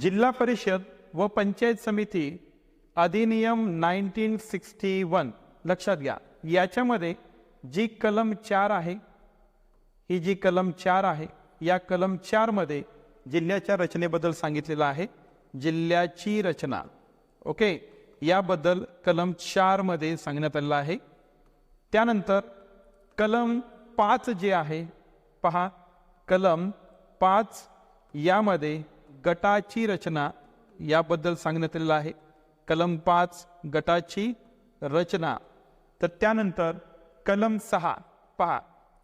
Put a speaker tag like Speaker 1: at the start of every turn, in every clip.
Speaker 1: जिल्हा परिषद व पंचायत समिती अधिनियम नाईन्टीन सिक्स्टी वन लक्षात घ्या. याच्यामध्ये जी कलम चार आहे ही जी कलम चार आहे या कलम चारमध्ये जिल्ह्याच्या रचनेबद्दल सांगितलेलं आहे. जिल्ह्याची रचना. ओके? याबद्दल कलम चारमध्ये सांगण्यात आलेलं आहे. त्यानंतर कलम पाच जे आहे पहा. कलम पाच यामध्ये गटाची रचना याबद्दल सांगण्यात आलेलं आहे. कलम पाच गटाची रचना. तर त्यानंतर कलम सहा पहा.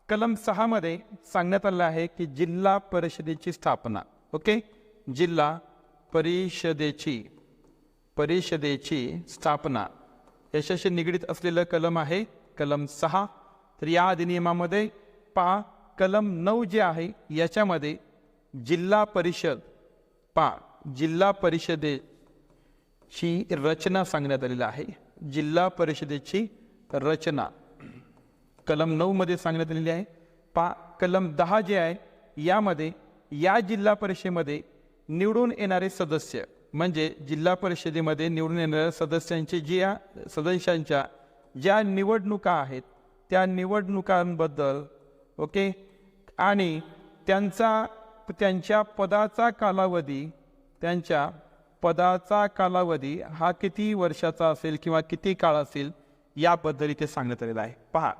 Speaker 1: कलम सहामध्ये सांगण्यात आलेलं आहे की जिल्हा परिषदेची स्थापना. ओके? जिल्हा परिषदेची परिषदेची स्थापना. याच्याशी निगडीत असलेलं कलम आहे कलम सहा. तर या अधिनियमामध्ये पहा कलम नऊ जे आहे याच्यामध्ये जिल्हा परिषद पा जिल्हा परिषदेची रचना सांगण्यात आलेली आहे. जिल्हा परिषदेची रचना. कलम नऊमध्ये सांगण्यात आलेली आहे. पा कलम दहा जे आहे यामध्ये या जिल्हा परिषदेमध्ये निवडून येणारे सदस्य म्हणजे जिल्हा परिषदेमध्ये निवडून येणाऱ्या सदस्यांचे ज्या सदस्यांच्या ज्या निवडणुका आहेत त्या निवडणुकांबद्दल ओके? आणि त्यांचा त्यांच्या पदाचा कालावधी त्यांच्या पदाचा कालावधी हा किती वर्षाचा असेल किंवा किती काळ असेल याबद्दल इथे सांगण्यात आलेला आहे. पहा